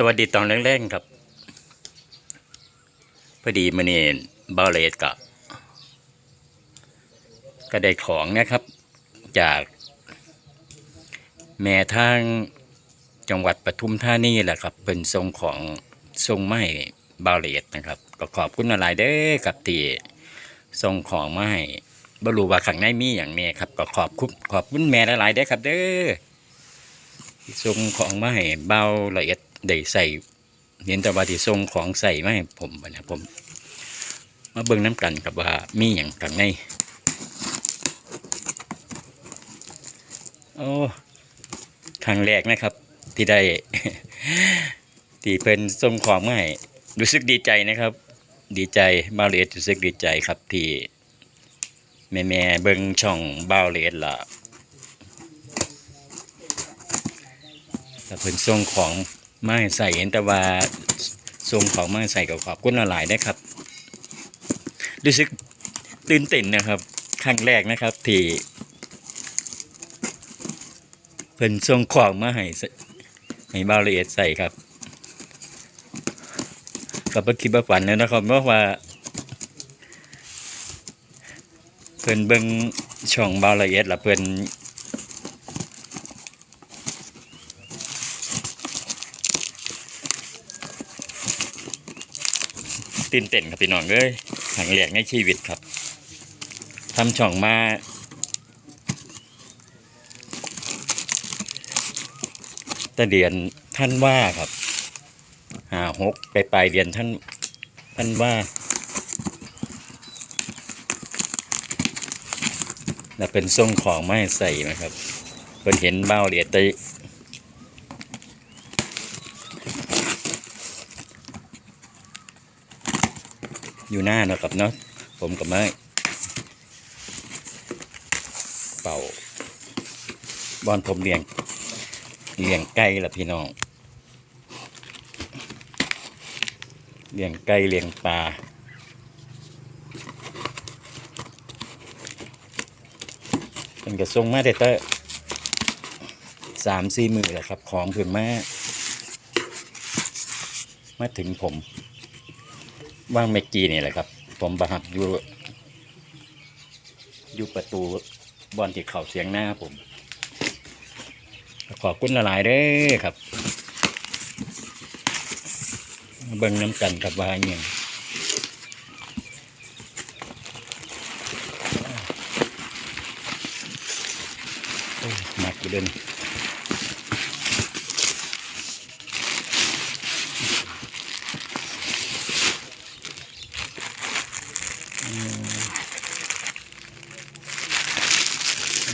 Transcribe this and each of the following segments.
สวัสดีตอนแรกๆครับ พอดีมันนี่บาเลตก็ก็ได้ของนะครับ จากแม่ทางจังหวัดปทุมธานีแหละครับ เป็นทรงของทรงไม้บาเลตนะครับ ก็ขอบคุณอะไรเด้อกับที่ส่งของไม้บรูว่าข้างในมีอย่างนี้ครับ ก็ขอบคุณขอบคุณแม่หลายๆเด้อครับ เด้อที่ส่งของมาให้เบาละเอียด ได้ใส่เห็นแต่ว่าที่ส่งของใส่มาให้ผมนะผม มาเบิ่งน้ำกันกับว่ามีอย่างข้างในโอ้ครั้งแรกนะครับ ที่ได้ที่เป็นส่งของมาให้รู้สึกดีใจนะครับ ดีใจบ้าเลสรู้สึกดีใจครับที่แม่แม่เบิ่งช่องบ้าเลสล่ะแต่เพิ่นส่งของ มาให้ใส่เห็นแต่ว่าส่งของมาให้ใส่กับขอบคุณหลายนะครับ รู้สึกตื่นเต้นนะครับครั้งแรกนะครับที่เพิ่นส่งของมาให้ใส่ให้บาละเอียดใส่ครับก็บ่คิดบ่ฝันเลยนะครับเพราะว่าเพิ่นเบิ่งช่องบาละเอียดล้วเพิ่น ตื่นเต้นครับพี่น้องเอ้ยครั้งแรกในชีวิตครับทำช่องมาต่เดือนท่านว่าครับหาหกไปปลายเดือนท่านท่านว่าแล้วเป็นทรงของไม่ใส่นะครับเพิ่นเห็นเบ้าเดียดแต อยู่หน้าเนาะครับเนาะผมกับไม้เป่าบอลผมเลี้ยงเลี้ยงไก่ละพี่น้องเลี้ยงไก่เลี้ยงปลาเป็นกระทรงมาแต่เตอสามสี่มือแหละครับ ของเพิ่นมามาถึงผม ว่างเมอกีนี่แหละครับ ผมประหับอยู่อยู่ประตูบอลที่เข่าเสียงหน้าผม ขอบคุณหลายเด้อครับ เบิ่งน้ำกันกับว่าอหยังโอ้ยหนักอยู่เดิน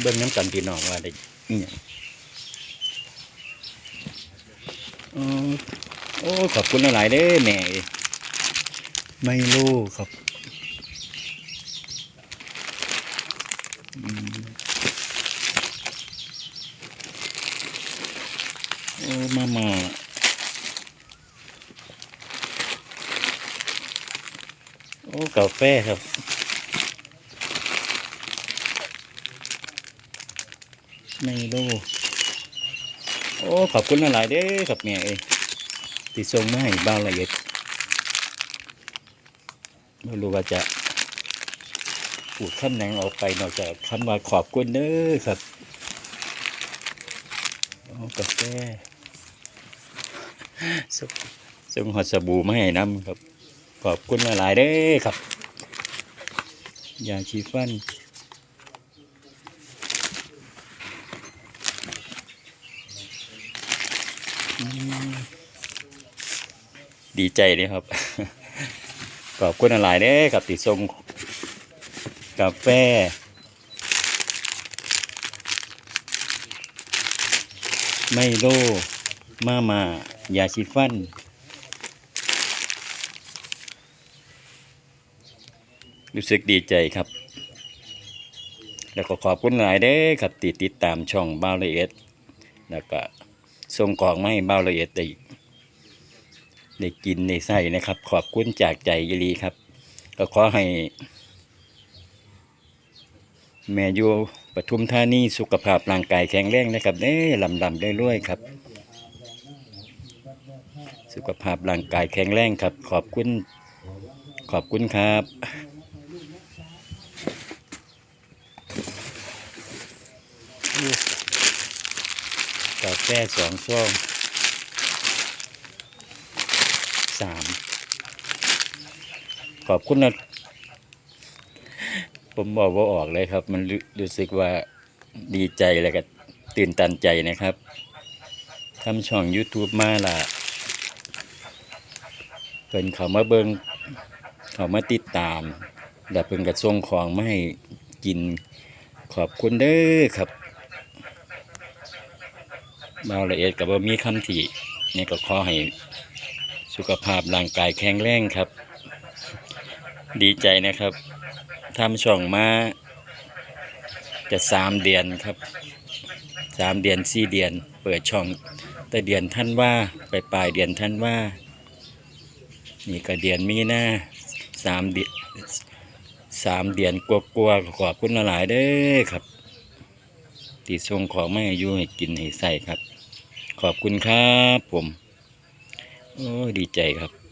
เบิ่งน้ำกันพี่น้องว่าได้อหยังอ๋อโอ้ขอบคุณหลายๆเด้อแม่เอ้ยไม่รู้ครับอืมโอ้มามาโอ้กาแฟครับ ไม่รู้โอ้ขอบคุณหลายเด้อครับแม่เอ้ยที่ส่งมาให้บ้านละเอียดไม่รู้ว่าจะพูดคำไหนออกไปนอกจากคำว่าขอบคุณเด้อครับโอ้กาแฟส่งส่งหอดสบู่มาให้น้ำครับ ขอบคุณหลายเด้อครับ ยาชีฟัน ดีใจเลยครับ ขอบคุณหลายเด้อกับติดทรงกาแฟไมโลมามายาชิฟัน รู้สึกดีใจครับ แล้วก็ขอบคุณหลายเด้ครับติดติดตามช่องบ้าวละเอียดแล้วก็ ส่งกล่องมาให้บ้าละเอียดได้ได้กินได้ใส่นะครับ ขอบคุณจากใจยีรีครับ ก็ขอให้ แม่อยู่ปทุมธานีสุขภาพร่างกายแข็งแรงนะครับเด้ลำลำได้รวยครับ สุขภาพร่างกายแข็งแรงครับ ขอบคุณขอบคุณครับอ กาแฟสองช่องสามขอบคุณนะผมบอกว่าออกเลยครับ มันรู้รู้สึกว่าดีใจแล้วก็ตื่นตันใจนะครับทำช่อง YouTube มาล่ะเพิ่นเขามาเบิงเขามาติดตามแล้วเพิ่นก็ส่งของไมาให้กินขอบคุณเด้อครับ บาวละเอียดกับว่ามีคำที่นี่ก็ขอให้สุขภาพร่างกายแข็งแรงครับ ดีใจนะครับทำช่องมาจะสามเดือนครับสามเดือนสี่เดือน เปิดช่องแต่เดือนท่านว่าไปปลายเดือนท่านว่า นี่ก็เดือนมีหน้าสามเดือนสามเดือนกลัวๆขอบคุณหลายๆเด้อครับ ติชงของไม่อายุให้กินให้ใส่ครับ ขอบคุณครับผม โอ้ดีใจครับ